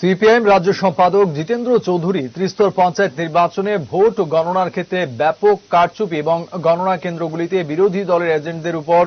CPIM রাজ্য সম্পাদক জিতেন্দ্র চৌধুরী ত্রিস্তর পঞ্চায়েত নির্বাচনে ভোট গণনার ক্ষেত্রে ব্যাপক কারচুপি এবং গণনা কেন্দ্রগুলিতে বিরোধী দলের এজেন্টদের উপর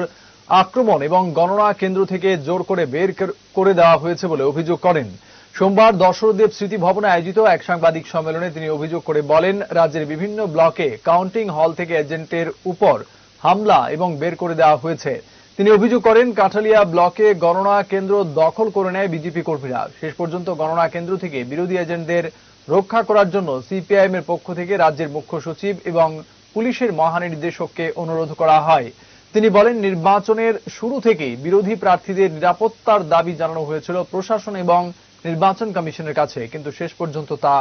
আক্রমণ এবং গণনা কেন্দ্র থেকে জোর করে বের করে দেওয়া হয়েছে বলে অভিযোগ করেন। সোমবার দশরথদেব স্মৃতি ভবনে আয়োজিত এক সাংবাদিক সম্মেলনে তিনি অভিযোগ করে বলেন, রাজ্যের বিভিন্ন ব্লকে কাউন্টিং হল থেকে এজেন্টের উপর হামলা এবং বের করে দেওয়া হয়েছে। তিনি অভিযোগ করেন, কাঠালিয়া ব্লকে গণনা কেন্দ্র দখল করে নেয় বিজেপি কর্মীরা। শেষ পর্যন্ত গণনা কেন্দ্র থেকে বিরোধী এজেন্টদের রক্ষা করার জন্য সিপিআইএম এর পক্ষ থেকে রাজ্যের মুখ্য সচিব এবং পুলিশের মহানির্দেশককে অনুরোধ করা হয়। তিনি বলেন, নির্বাচনের শুরু থেকেই বিরোধী প্রার্থীদের নিরাপত্তার দাবি জানানো হয়েছিল প্রশাসন এবং নির্বাচন কমিশনের কাছে, কিন্তু শেষ পর্যন্ত তা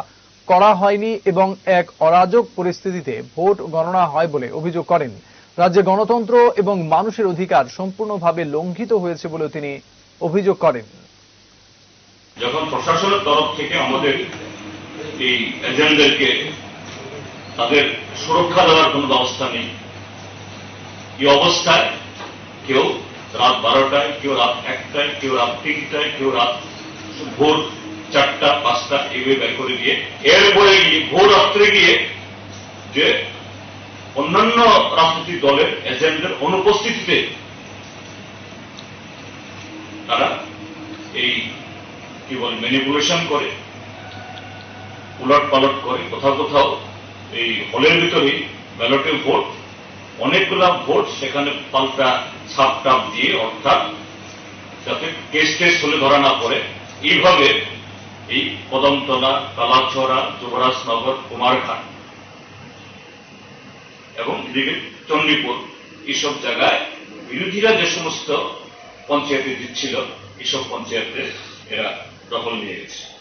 করা হয়নি এবং এক অরাজক পরিস্থিতিতে ভোট গণনা হয় বলে অভিযোগ করেন। রাজ্যে গণতন্ত্র এবং মানুষের অধিকার সম্পূর্ণভাবে লঙ্ঘিত হয়েছে বলে তিনি অভিযোগ করেন। যখন প্রশাসনের তরফ থেকে আমাদের এই এজেন্টদেরকে তাদের সুরক্ষা দেওয়ার কোনো ব্যবস্থা নেই, এই অবস্থায় কেউ রাত বারোটায়, কেউ রাত একটায়, কেউ রাত তিনটায়, কেউ রাত ভোর চারটা, পাঁচটা এভাবে বের করে দিয়ে এরপরে গিয়ে ভোর রাত্রে গিয়ে যে অন্যান্য রাজনৈতিক দলের এজেন্টদের অনুপস্থিতিতে তারা এই, কি বলে ম্যানিপুলেশন করে উলট পালট করে, কোথাও কোথাও এই হলের ভিতরে ব্যালটে ভোট, অনেকগুলা ভোট সেখানে পাল্টা ছাপ টাপ দিয়ে, অর্থাৎ যাতে কেস টেস হলে ধরা না পড়ে, এইভাবে এই কদমতলা, কালাছড়া, যুবরাজনগর, কুমারঘাট এদিকে চণ্ডীপুর, এইসব জায়গায় বিরোধীরা যে সমস্ত পঞ্চায়েতে জিতছিল এসব পঞ্চায়েতে এরা দখল নিয়ে গেছে।